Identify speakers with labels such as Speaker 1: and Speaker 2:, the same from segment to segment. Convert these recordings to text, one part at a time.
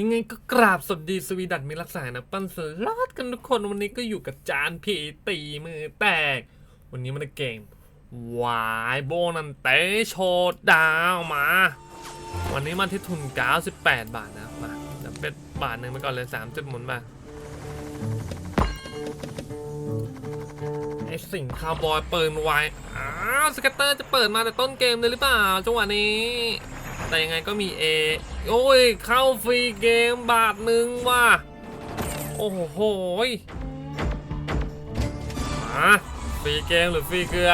Speaker 1: ยังไงก็กราบสวัสดีสวีดัตมีรักษานะปั้นสลอดกันทุกคนวันนี้ก็อยู่กับจานพีตีมือแตก วันนี้มันเกมวายโบนันเตโชดดาวมา วันนี้มาที่ทุน 98 บาทนะมาจะเป็นบาทหนึ่งไปก่อนเลย 30 หมุนมา สิ่งคาวบอยเปิดไวอ้าวสเกตเตอร์จะเปิดมาแต่ต้นเกมเลยหรือเปล่าจังหวะนี้ แต่ยังไงก็มี A โอ้ย เข้าฟรีเกมบาทหนึ่งว่ะ โอ้โหมาฟรีเกมหรือฟรีเกลือ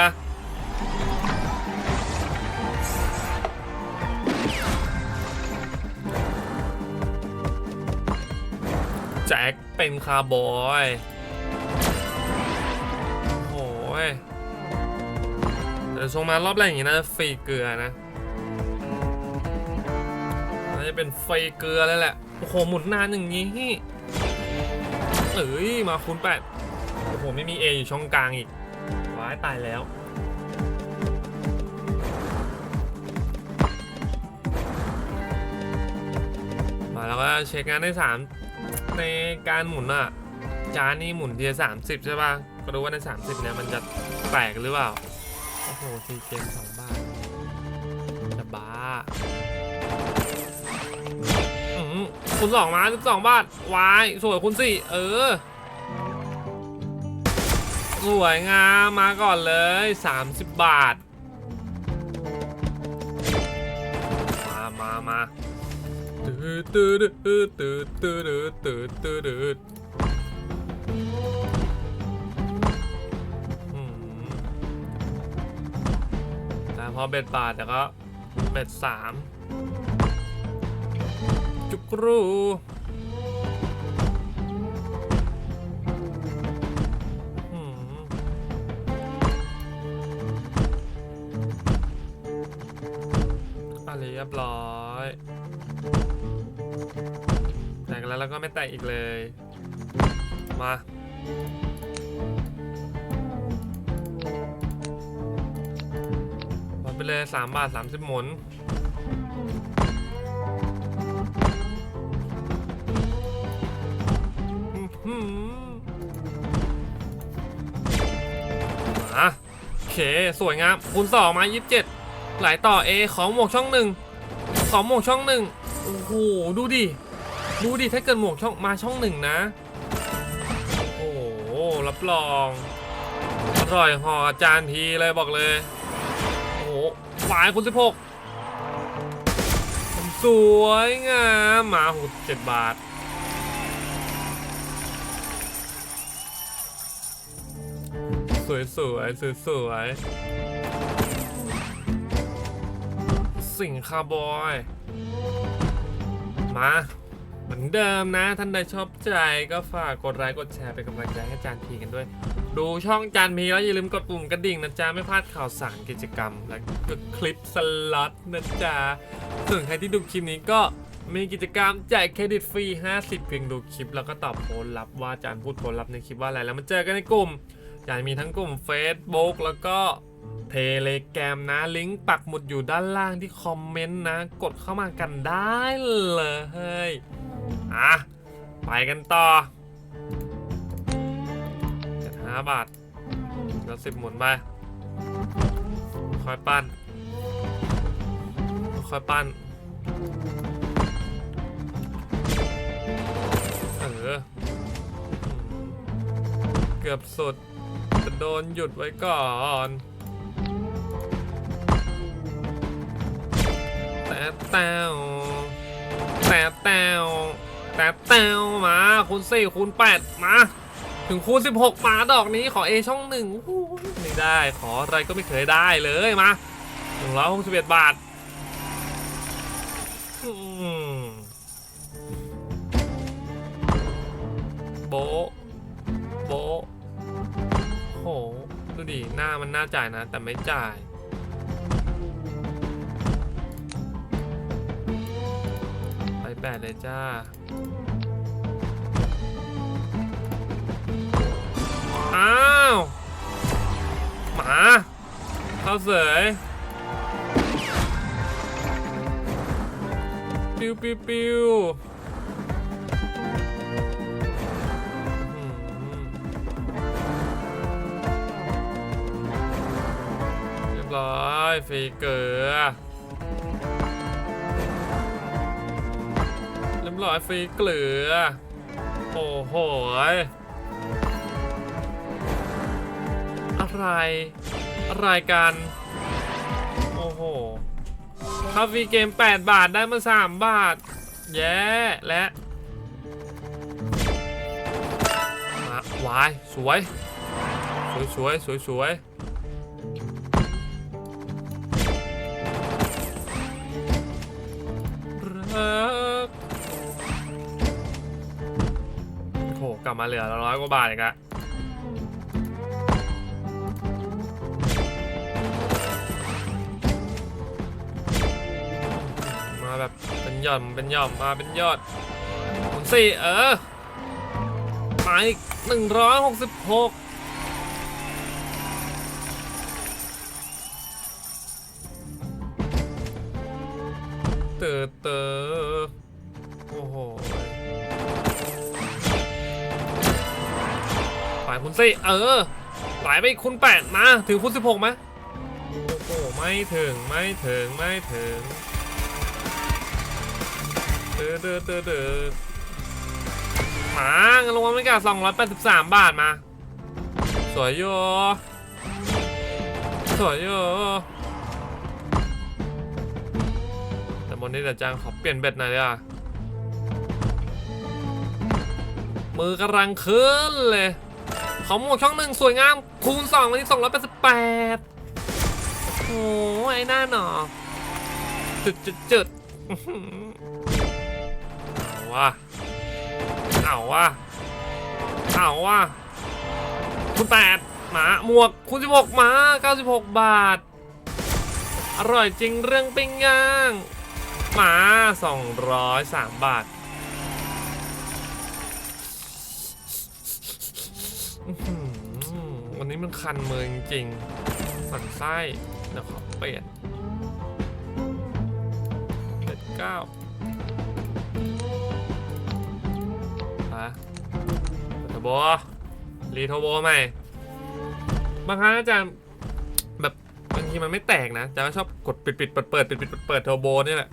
Speaker 1: แจ็คเป็นคาร์บอย ดี๋ยวชงมารอบแรกอย่างนี้นะฟรีเกลือนะน่าจะเป็นไฟเกลือแล้วแหละ โอ้โห หมุนนานอย่างนี้เอ้ย มาคูณแปดโอ้โห ไม่มี A ออยู่ช่องกลางอีกว้ายตายแล้วมาแล้วก็เช็คงานได้3ในการหมุนอะ จานนี่หมุนเทีละสามสิบใช่ป่ะ ก็รู้ว่าใน 30 เนี่ยมันจะแตกหรือเปล่า โอ้โหซีเกมสองบาทจะบ้าคุณสองมาสิบสองบาทวายสวยคุณสี่เออ สวยงามมาก่อนเลย 30 บาท มามามาตืดตืดตืดตืดตืดตืดตืด พอเบ็ดบาทแต่ก็เบ็ดสามจุกรูอืมอะเรียบร้อยแตกแล้วแล้วก็ไม่แตกอีกเลย มา เลย3บาท30หมุนมอะโอเค สวยงามคูณสองมา27ไหลต่อ A ของหมวกช่องหนึ่งของหมวกช่องหนึ่งโอ้โหดูดิ ดูดิ ถ้าเกิดหมวกช่องมาช่องหนึ่งนะ โอ้โหรับรองอร่อยหออาจารย์พีเลยบอกเลย อ้โหวายคุณสิบหกสวยงามมาหูเจ็ดบาท สวยสวยสวยสวยสิงคาร์บอย มาเหมือนเดิมนะ ท่านใดชอบใจก็ฝากกดไลค์กดแชร์เป็นกำลังใจให้จานพีกันด้วย ดูช่องจานพีแล้วอย่าลืมกดปุ่มกระดิ่งนะจ๊ะ ไม่พลาดข่าวสารกิจกรรม และก็คลิปสล็อตนะจ๊ะ ส่วนใครที่ดูคลิปนี้ก็มีกิจกรรมแจกเครดิตฟรี 50 เพียงดูคลิป แล้วก็ตอบโพลลับว่าจารย์พูดโพลลับในคลิปว่าอะไรแล้วมาเจอกันในกลุ่มอยางมีทั้งกลุ่ม Facebook แล้วก็เทเลแกรมนะ ลิงก์ปักหมุดอยู่ด้านล่างที่คอมเมนต์นะ กดเข้ามากันได้เลยอะไปกันต่อ ห้าบาท แล้วสิบหมุนไป ค่อยปั้น ค่อยปั้น เออ เกือบสุดจะโดนหยุดไว้ก่อนแต่แต้วแต่แต้วแต่แต้วมาคูณสี่คูณแปดมา ถึงคูณสิบหกมาดอกนี้ขอ A ช่องหนึ่งไม่ได้ขออะไรก็ไม่เคยได้เลยมาหนึ่งร้อยหกสิบเอ็ดบาทโบโบโหดูดิหน้ามันน่าจ่ายนะ แต่ไม่จ่ายไปแปดเลยจ้า ฮะข้าวเสยปิวปิวปิวเรียบร้อยฟีเกอร์เรียบร้อยฟีเกลือ โอ้โห ยอะไรอะไรกันโอ้โหคาฟีเกม 8 บาทได้มา 3 บาท แย่และมาวาย สวย สวยสวยสวยสวยรักโอ้โหกลับมาเหลือร้อยกว่าบาทอีกอะ แบบเป็นย่อมเป็นย่อมมาเป็นยอดหมุนสี่เออมาอีกหนึ่งร้อยหกสิบหกเตอเตอโอ้โหไปคุณสิเออหลไปคุณแปดมาถึงคุณสิบหกไหมโอ้โหไม่ถึงไม่ถึงไม่ถึง อเตอเตอเตอมาเงินรางวัลไม่กา283บาทมา สวยอยู่สวยอยู่แต่บนนี้เดี๋ยวจางขอเปลี่ยนเบ็ดหน่อยดีกว่ามือกำลังขึ้นเลยขอหมวกช่องหนึ่งสวยงาม คูณ2วันที่288โอ้ยไอ้หน้าหนอจุดจุดจุด วะเอาวะเอาวะคุณแปดหมาหมวกคุณสิบหกหมาเก้าสิบหกบาท อร่อยจริงเรื่องปิ้งย่าง หมาสองร้อยสามบาทวันนี้มันคันมือจริงๆสั่นไส้เดี๋ยวขอเปลี่ยนเจ็ดเก้า เทอร์โบรีเทอร์โบใหม่ บางครั้งอาจารย์แบบบางทีมันไม่แตกนะอาจารย์ชอบกดปิดปิดเปิดเปิดปิดปิดเปิดเปิดเทอร์โบนี่แหละ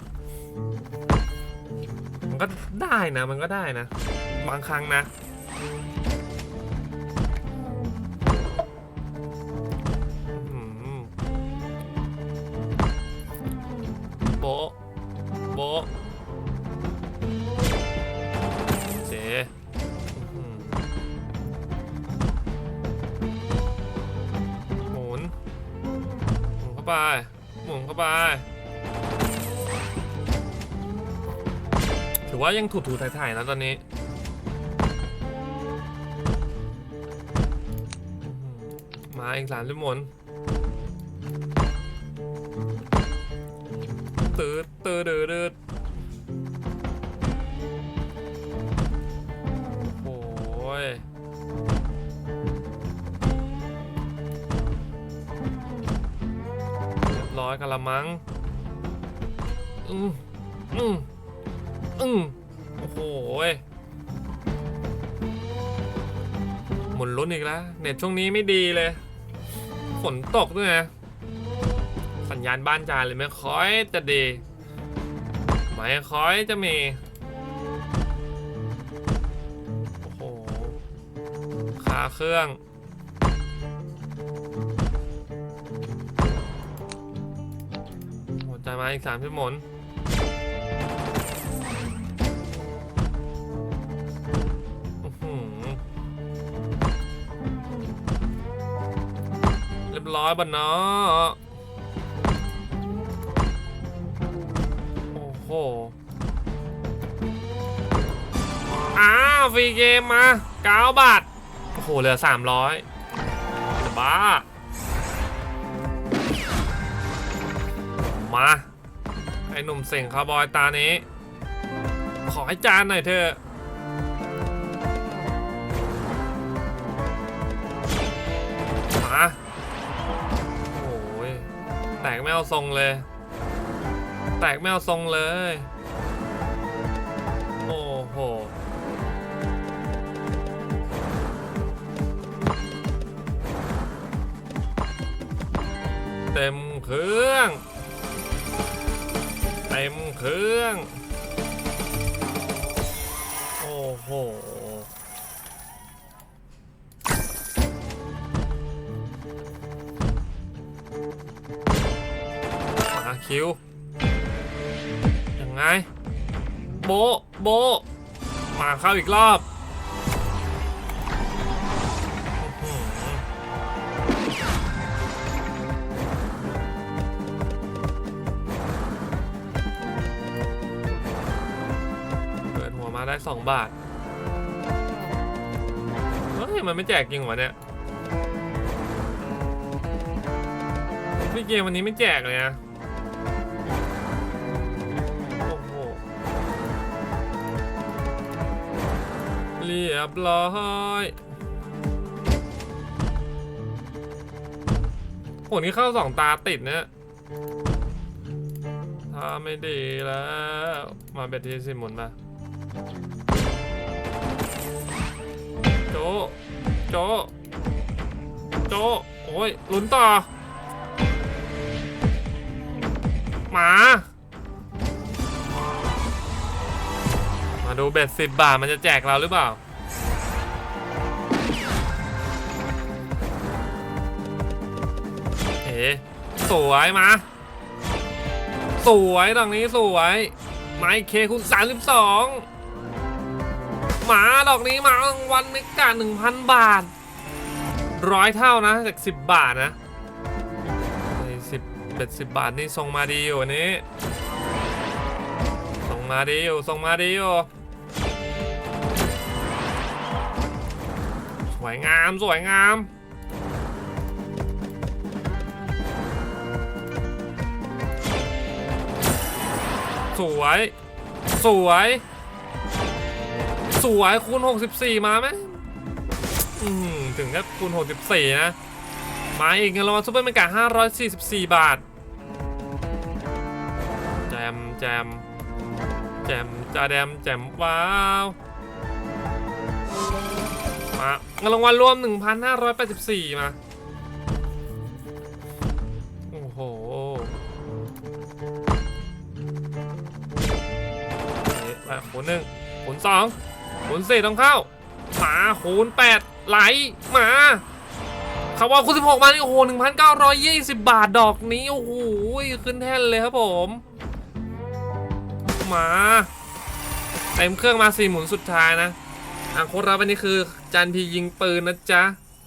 Speaker 1: มันก็ได้นะ มันก็ได้นะ บางครั้งนะโบโบ ไป หมุนเข้าไป ถือว่ายังถูๆถ่ายๆนะตอนนี้ มาอีกสามสิบหมุนตืดตืดตืดตืดโอ้ย อยกันละมั้ง อืมอืมอืมโอ้โหหมุนลุ้นอีกแล้ว เน็ตช่วงนี้ไม่ดีเลย ฝนตกด้วยนะสัญญาณบ้านจานเลยไม่ค่อยจะดี ไม่ค่อยจะมี โอ้โห ขาเครื่อง มาอีกสามชั่วโมงอื้อหือเรียบร้อยบันเนาะโอ้โห อ้าวฟรีเกมมา9บาท โอ้โห เหลือ300จะบ้า มา ไอ้หนุ่มเส่งคาร์บอยตานี้ ขอให้จานหน่อยเถอะมาโอ้ยแตกไม่เอาทรงเลย แตกไม่เอาทรงเลย โอ้โหเต็มเครื่อง ต็มเครื่อง โอ้โห มาคิว ยังไง โบ โบ มาเข้าอีกรอบ มาได้ 2 บาท เฮ้ย มันไม่แจกจริงเหรอเนี่ยพี่เกมวันนี้ไม่แจกเลยนะโอ้โหเรียบร้อยโหนี่เข้าสองตาติดเนี่ยถ้าไม่ดีแล้ว มาเบ็ดที่สิหมุนมา โจ โจ โจ โอ้ยลุ้นต่อ หมา มาดูเบ็ดสิบบาทมันจะแจกเราหรือเปล่าเอ๋สวยมา สวยตรงนี้สวย ไมค์เคคุณสามสิบสอง หมาดอกนี้มารางวัลเมกาหนึ่งพันบาทร้อยเท่านะจากสิบบาทนะสิบเบ็ดสิบบาทนี่ส่งมาดีอยู่อันนี้ส่งมาดีอยู่ส่งมาดีอยู่สวยงามสวยงามสวย สวย สวยคูณ 64 มาไหมอืมถึงกับคูณ 64 นะ มาอีกเงินรางวัลซุปเปอร์เมกา544 บาท แจมแจมแจมจ่าแดมแจมว้าวมาเงินรางวัลรวม 1,584 มา โอ้โหเอ๊ะมาคูณหนึ่งคูณสอง คูณสี่ต้องเข้าหมาคูณแปดไหลมาคำว่าคูณสิบหกมานี่โอ้โหหนึ่งพันเก้าร้อยยี่สิบบาทดอกนี้ โอ้โหขึ้นแท่นเลยครับผม มาเต็มเครื่องมาสี่หมุนสุดท้ายนะอะโค้ดรับวันนี้คือจันพียิงปืนนะจ๊ะ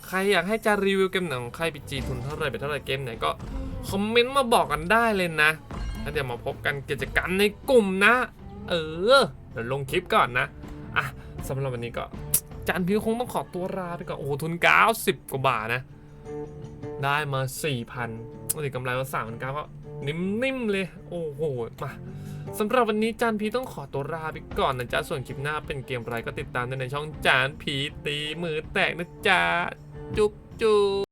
Speaker 1: ใครอยากให้จารีวิวเกมไหนของใครปีจีทุนเท่าไรไปเท่าไรเกมไหนก็คอมเมนต์มาบอกกันได้เลยนะแล้วเดี๋ยวมาพบกันกิจกรรมในกลุ่มนะ เออเดี๋ยวลงคลิปก่อนนะ อะสำหรับวันนี้ก็จานพิวคงต้องขอตัวลาไปก่อนโอ้โหทุน 90 กว่าบาทนะ ได้มา 4,000วันนี้กำไรมา3 9ก็นิ่มๆเลย โอ้โห มาสำหรับวันนี้จานพีต้องขอตัวลาไปก่อนนะจ๊ะ ส่วนคลิปหน้าเป็นเกมอะไรก็ติดตามได้ในช่องจานพีตีมือแตกนะจ๊ะ จุ๊บจุ๊บ